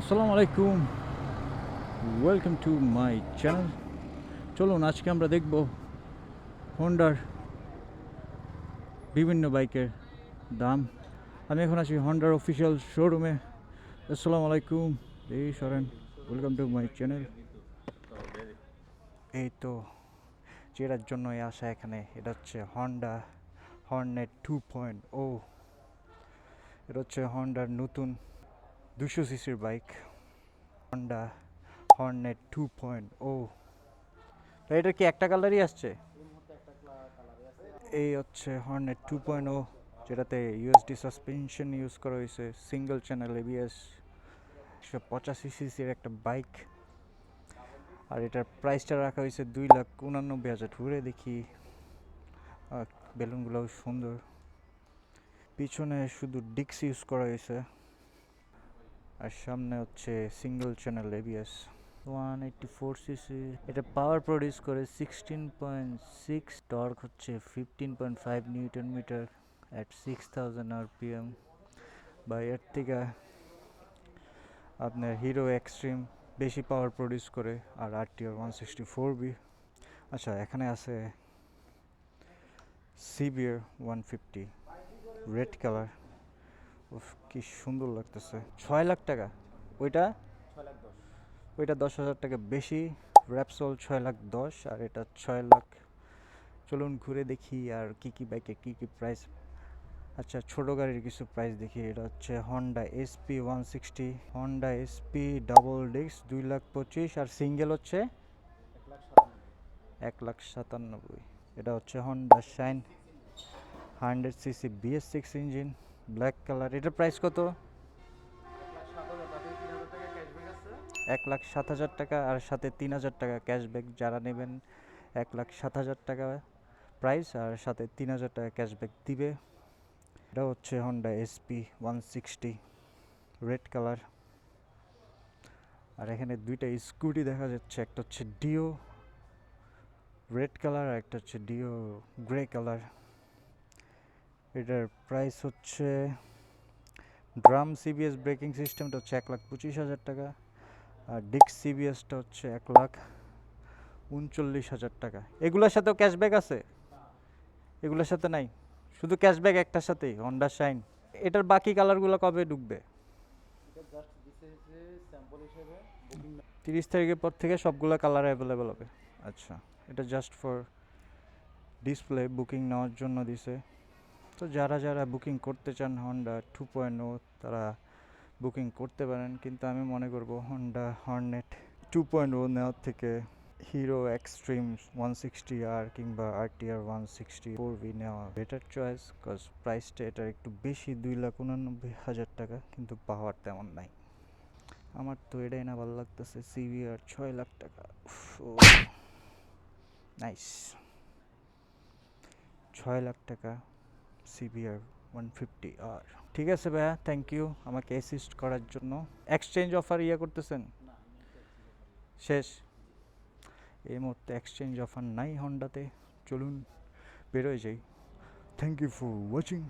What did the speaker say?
আসসালামু আলাইকুম। Welcome to my channel চলুন, আজকে আমরা দেখব হন্ডার বিভিন্ন বাইকের দাম। আমি এখন আছি হন্ডার অফিসিয়াল শোরুমে আসসালামু আলাইকুম। এই সরেন ওয়েলকাম টু মাই চ্যানেল এই তো যেটার জন্যই আসা এখানে। এটা হচ্ছে Honda Hornet two point O এটা হচ্ছে হন্ডার নতুন দুশো সিসির bike. Honda Hornet two point O. এটা কি একটা কালারই আসছে? এই হচ্ছে হর্নেট টু পয়েন্ট ও, যেটাতে ইউএসডি সাসপেনশন ইউজ করা হয়েছে সিঙ্গেল চ্যানেল এবিএস একশো পঁচাশি সিসির একটা বাইক। আর এটার প্রাইসটা রাখা হয়েছে দুই লাখ উনানব্বই হাজার। ঘুরে দেখি। বেলুনগুলোও সুন্দর। পিছনে শুধু ডিক্স ইউজ করা হয়েছে। আর সামনে হচ্ছে single channel ABS one eighty four CC এটা পাওয়ার প্রডিউস করে সিক্সটিন পয়েন্ট সিক্স টর্ক হচ্ছে fifteen point five newton metre at six thousand RPM বা এর থেকে আপনার হিরো এক্সট্রিম বেশি পাওয়ার প্রডিউস করে আর R T R one sixty four V আচ্ছা এখানে আছে CBR one fifty red colour উফ কি সুন্দর লাগতেছে। ছয় লাখ টাকা। ওইটা? ওইটা দশ হাজার টাকা বেশি। র্যাপসোল ছয় লাখ দশ আর এটা ছয় লাখ। চলুন ঘুরে দেখি আর কি কি বাইকে কি কি প্রাইস আচ্ছা ছোটো গাড়ির কিছু প্রাইস দেখি। এটা হচ্ছে Honda SP one sixty Honda SP double disc দুই লাখ পঁচিশ আর সিঙ্গেল হচ্ছে? এক লাখ সাতানব্বই। এটা হচ্ছে Honda Shine hundred CC BS six engine black colour এটার প্রাইস কত? এক লাখ সাত হাজার টাকা আর সাথে তিন হাজার টাকা ক্যাশব্যাক যারা নেবেন, এক লাখ সাত হাজার টাকা প্রাইস আর সাথে তিন হাজার টাকা ক্যাশব্যাক দিবে। এটা হচ্ছে Honda SP one sixty red colour আর এখানে দুইটা স্কুটি দেখা যাচ্ছে। একটা হচ্ছে ডিও রেড কালার আর একটা হচ্ছে ডিও গ্রে কালার এটার প্রাইস হচ্ছে ড্রাম সিবিএস ব্রেকিং সিস্টেমটা হচ্ছে এক লাখ পঁচিশ হাজার টাকা, আর ডিক্স সিবিএসটা হচ্ছে এক লাখ উনচল্লিশ হাজার টাকা। এগুলোর সাথেও ক্যাশব্যাক আছে? এগুলোর সাথে নাই? শুধু ক্যাশব্যাক একটার সাথেই হন্ডা শাইন এটার বাকি কালারগুলো কবে ঢুকবে? তিরিশ তারিখের পর থেকে সবগুলো কালার অ্যাভেলেবেল হবে। আচ্ছা এটা জাস্ট ফর ডিসপ্লে বুকিং নেওয়ার জন্য দিছে। তো যারা যারা বুকিং করতে চান হন্ডা টু পয়েন্ট তারা বুকিং করতে পারেন। কিন্তু আমি মনে করব Honda Hornet two point O নেওয়ার থেকে Hero Xtreme one sixty R কিংবা R T R one sixty four V নেওয়া বেটার চয়েস কজ প্রাইসটা এটার একটু বেশি, দুই লাখ উনানব্বই হাজার টাকা, কিন্তু পাওয়ার তেমন নাই। আমার তো এটাই না ভালো লাগতেছে সিভিআর ছয় লাখ টাকা। নাইস ছয় লাখ টাকা। সিবিআর ওয়ান ফিফটি আর ঠিক আছে ভাইয়া থ্যাংক ইউ আমাকে অ্যাসিস্ট করার জন্য। এক্সচেঞ্জ অফার ইয়ে করতেছেন? শেষ। এই মুহূর্তে এক্সচেঞ্জ অফার নাই হন্ডাতে চলুন, বেরোয় যাই। Thank you for watching